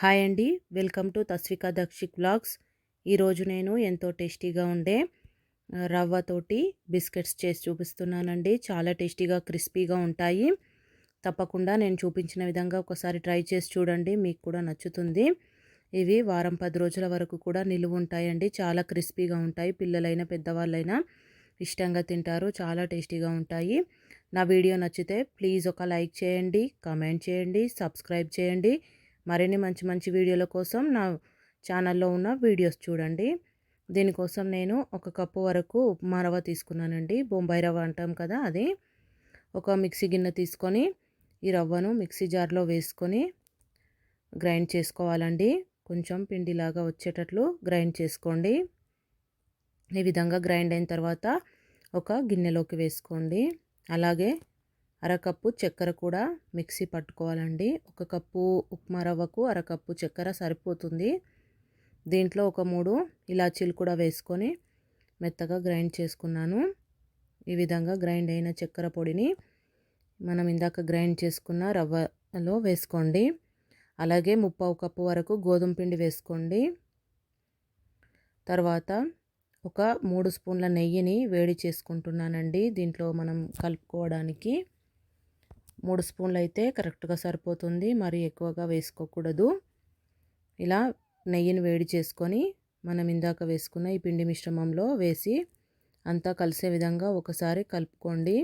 Hi అండి. Welcome to Tasvika Dakshik blogs ఈరోజు నేను ఎంతో టేస్టీగా ఉండే రవ్వతోటి బిస్కెట్స్ చేసి చూపిస్తున్నానండి. చాలా టేస్టీగా క్రిస్పీగా ఉంటాయి. తప్పకుండా నేను చూపించిన విధంగా ఒకసారి ట్రై చేసి చూడండి. మీకు కూడా నచ్చుతుంది. ఇవి వారం పది రోజుల వరకు కూడా నిలువ ఉంటాయండి. చాలా క్రిస్పీగా ఉంటాయి. పిల్లలైనా పెద్దవాళ్ళైనా ఇష్టంగా తింటారు. చాలా టేస్టీగా ఉంటాయి. నా వీడియో నచ్చితే ప్లీజ్ ఒక లైక్ చేయండి కామెంట్ చేయండి సబ్స్క్రైబ్ చేయండి. మరిన్ని మంచి మంచి వీడియోల కోసం నా ఛానల్లో ఉన్న వీడియోస్ చూడండి. దీనికోసం నేను ఒక కప్పు వరకు ఉప్మా రవ్వ తీసుకున్నానండి. బొంబాయి రవ్వ అంటాం కదా అది. ఒక మిక్సీ గిన్నె తీసుకొని ఈ రవ్వను మిక్సీ జార్లో వేసుకొని గ్రైండ్ చేసుకోవాలండి. కొంచెం పిండిలాగా వచ్చేటట్లు గ్రైండ్ చేసుకోండి. ఈ విధంగా గ్రైండ్ అయిన తర్వాత ఒక గిన్నెలోకి వేసుకోండి. అలాగే అరకప్పు చక్కెర కూడా మిక్సీ పట్టుకోవాలండి. ఒక కప్పు ఉప్మా రవ్వకు అరకప్పు చక్కెర సరిపోతుంది. దీంట్లో ఒక మూడు ఇలాచీలు కూడా వేసుకొని మెత్తగా గ్రైండ్ చేసుకున్నాను. ఈ విధంగా గ్రైండ్ అయిన చక్కెర పొడిని మనం ఇందాక గ్రైండ్ చేసుకున్న రవ్వలో వేసుకోండి. అలాగే ముప్పావు కప్పు వరకు గోధుమ పిండి వేసుకోండి. తర్వాత ఒక మూడు స్పూన్ల నెయ్యిని వేడి చేసుకుంటున్నానండి. దీంట్లో మనం కలుపుకోవడానికి మూడు స్పూన్లు అయితే కరెక్ట్గా సరిపోతుంది. మరి ఎక్కువగా వేసుకోకూడదు. ఇలా నెయ్యిని వేడి చేసుకొని మనం ఇందాక వేసుకున్న ఈ పిండి మిశ్రమంలో వేసి అంతా కలిసే విధంగా ఒకసారి కలుపుకోండి.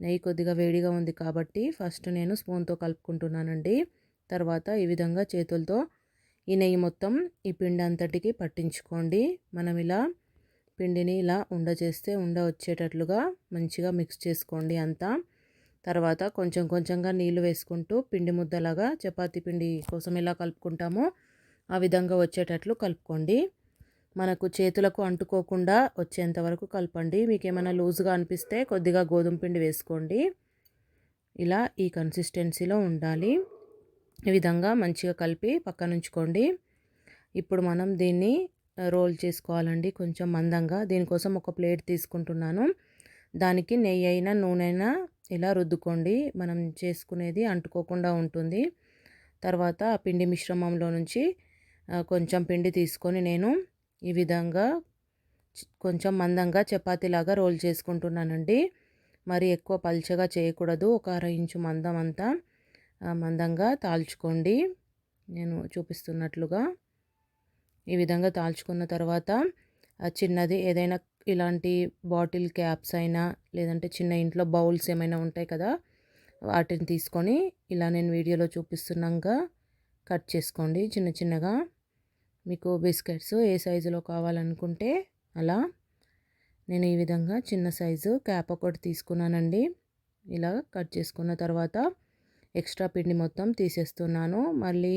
నెయ్యి కొద్దిగా వేడిగా ఉంది కాబట్టి ఫస్ట్ నేను స్పూన్తో కలుపుకుంటున్నానండి. తర్వాత ఈ విధంగా చేతులతో ఈ నెయ్యి మొత్తం ఈ పిండి అంతటికి పట్టించుకోండి. మనం ఇలా పిండిని ఇలా ఉండ చేస్తే ఉండ వచ్చేటట్లుగా మంచిగా మిక్స్ చేసుకోండి అంతా. తర్వాత కొంచెం కొంచెంగా నీళ్ళు వేసుకుంటూ పిండి ముద్దలాగా చపాతీ పిండి కోసం ఎలా కలుపుకుంటామో ఆ విధంగా వచ్చేటట్లు కలుపుకోండి. మనకు చేతులకు అంటుకోకుండా వచ్చేంత వరకు కలపండి. మీకు ఏమైనా లూజ్గా అనిపిస్తే కొద్దిగా గోధుమ పిండి వేసుకోండి. ఇలా ఈ కన్సిస్టెన్సీలో ఉండాలి. ఈ విధంగా మంచిగా కలిపి పక్కన ఉంచుకోండి. ఇప్పుడు మనం దీన్ని రోల్ చేసుకోవాలండి కొంచెం మందంగా. దీనికోసం ఒక ప్లేట్ తీసుకుంటున్నాను. దానికి నెయ్యి అయినా నూనె అయినా ఇలా రుద్దుకోండి. మనం చేసుకునేది అంటుకోకుండా ఉంటుంది. తర్వాత పిండి మిశ్రమంలో నుంచి కొంచెం పిండి తీసుకొని నేను ఈ విధంగా కొంచెం మందంగా చపాతీలాగా రోల్ చేసుకుంటున్నానండి. మరి ఎక్కువ పల్చగా చేయకూడదు. ఒక అర ఇంచు మందం అంతా మందంగా తాల్చుకోండి. నేను చూపిస్తున్నట్లుగా ఈ విధంగా తాల్చుకున్న తర్వాత చిన్నది. ఏదైనా ఇలాంటి బాటిల్ క్యాప్స్ అయినా లేదంటే చిన్న ఇంట్లో బౌల్స్ ఏమైనా ఉంటాయి కదా వాటిని తీసుకొని ఇలా నేను వీడియోలో చూపిస్తున్నాక కట్ చేసుకోండి చిన్న చిన్నగా. మీకు బిస్కెట్స్ ఏ సైజులో కావాలనుకుంటే అలా. నేను ఈ విధంగా చిన్న సైజు క్యాప్ ఒకటి తీసుకున్నానండి. ఇలా కట్ చేసుకున్న తర్వాత ఎక్స్ట్రా పిండి మొత్తం తీసేస్తున్నాను. మళ్ళీ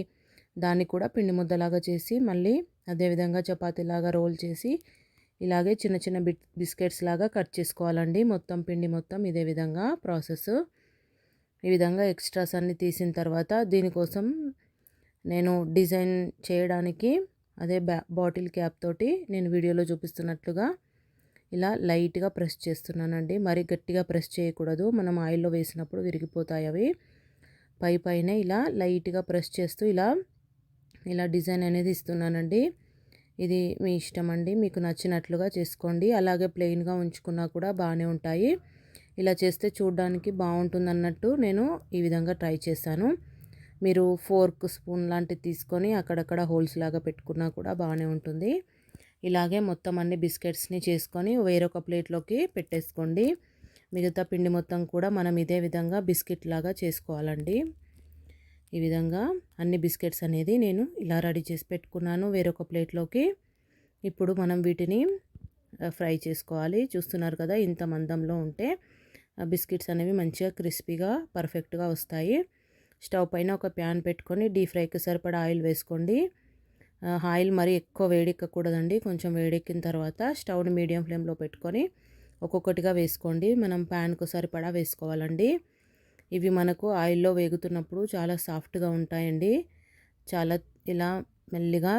దాన్ని కూడా పిండి ముద్దలాగా చేసి మళ్ళీ అదేవిధంగా చపాతీలాగా రోల్ చేసి ఇలాగే చిన్న చిన్న బిట్ బిస్కెట్స్ లాగా కట్ చేసుకోవాలండి. మొత్తం పిండి మొత్తం ఇదే విధంగా ప్రాసెస్. ఈ విధంగా ఎక్స్ట్రాస్ అన్ని తీసిన తర్వాత దీనికోసం నేను డిజైన్ చేయడానికి అదే బ్యా బాటిల్ క్యాప్ తోటి నేను వీడియోలో చూపిస్తున్నట్లుగా ఇలా లైట్గా ప్రెస్ చేస్తున్నానండి. మరి గట్టిగా ప్రెస్ చేయకూడదు. మనం ఆయిల్లో వేసినప్పుడు విరిగిపోతాయి అవి. పై పైన ఇలా లైట్గా ప్రెస్ చేస్తూ ఇలా ఇలా డిజైన్ అనేది ఇస్తున్నానండి. ఇది మీ ఇష్టం అండి. మీకు నచ్చినట్లుగా చేసుకోండి. అలాగే ప్లెయిన్గా ఉంచుకున్నా కూడా బాగానే ఉంటాయి. ఇలా చేస్తే చూడడానికి బాగుంటుంది అన్నట్టు నేను ఈ విధంగా ట్రై చేశాను. మీరు ఫోర్క్ స్పూన్ లాంటివి తీసుకొని అక్కడక్కడ హోల్స్ లాగా పెట్టుకున్నా కూడా బాగానే ఉంటుంది. ఇలాగే మొత్తం అన్ని బిస్కెట్స్ని చేసుకొని వేరొక ప్లేట్లోకి పెట్టేసుకోండి. మిగతా పిండి మొత్తం కూడా మనం ఇదే విధంగా బిస్కెట్ లాగా చేసుకోవాలండి. ఈ విధంగా అన్ని బిస్కెట్స్ అనేది నేను ఇలా రెడీ చేసి పెట్టుకున్నాను వేరొక ప్లేట్లోకి. ఇప్పుడు మనం వీటిని ఫ్రై చేసుకోవాలి. చూస్తున్నారు కదా ఇంత మందంలో ఉంటే బిస్కెట్స్ అనేవి మంచిగా క్రిస్పీగా పర్ఫెక్ట్గా వస్తాయి. స్టవ్ పైన ఒక ప్యాన్ పెట్టుకొని డీప్ ఫ్రైకి సరిపడా ఆయిల్ వేసుకోండి. ఆయిల్ మరీ ఎక్కువ వేడెక్కకూడదండి. కొంచెం వేడెక్కిన తర్వాత స్టవ్ని మీడియం ఫ్లేమ్లో పెట్టుకొని ఒక్కొక్కటిగా వేసుకోండి. మనం ప్యాన్కు సరిపడా వేసుకోవాలండి. ఇవి మనకు ఆయిల్లో వేగుతున్నప్పుడు చాలా సాఫ్ట్గా ఉంటాయండి. చాలా ఇలా మెల్లిగా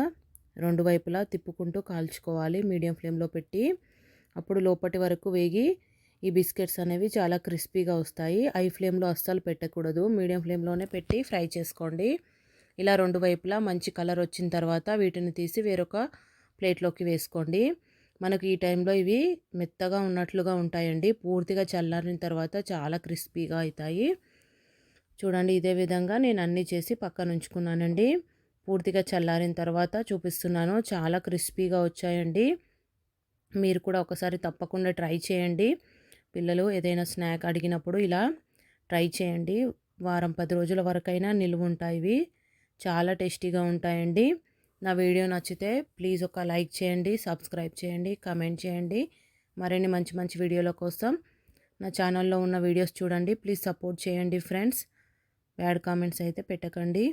రెండు వైపులా తిప్పుకుంటూ కాల్చుకోవాలి మీడియం ఫ్లేమ్లో పెట్టి. అప్పుడు లోపటి వరకు వేగి ఈ బిస్కెట్స్ అనేవి చాలా క్రిస్పీగా వస్తాయి. ఐ ఫ్లేమ్లో అస్సలు పెట్టకూడదు. మీడియం ఫ్లేమ్లోనే పెట్టి ఫ్రై చేసుకోండి. ఇలా రెండు వైపులా మంచి కలర్ వచ్చిన తర్వాత వీటిని తీసి వేరొక ప్లేట్లోకి వేసుకోండి. మనకు ఈ టైంలో ఇవి మెత్తగా ఉన్నట్లుగా ఉంటాయండి. పూర్తిగా చల్లారిన తర్వాత చాలా క్రిస్పీగా అవుతాయి. చూడండి ఇదే విధంగా నేను అన్నీ చేసి పక్కన ఉంచుకున్నానండి. పూర్తిగా చల్లారిన తర్వాత చూపిస్తున్నాను. చాలా క్రిస్పీగా వచ్చాయండి. మీరు కూడా ఒకసారి తప్పకుండా ట్రై చేయండి. పిల్లలు ఏదైనా స్నాక్ అడిగినప్పుడు ఇలా ట్రై చేయండి. వారం పది రోజుల వరకైనా నిలువ ఉంటాయి చాలా టేస్టీగా ఉంటాయండి. నా వీడియో నచ్చితే ప్లీజ్ ఒక లైక్ చేయండి సబ్స్క్రైబ్ చేయండి కమెంట్ చేయండి. మరిన్ని మంచి మంచి వీడియోల కోసం నా ఛానల్లో ఉన్న వీడియోస్ చూడండి. ప్లీజ్ సపోర్ట్ చేయండి ఫ్రెండ్స్. బ్యాడ్ కామెంట్స్ అయితే పెట్టకండి.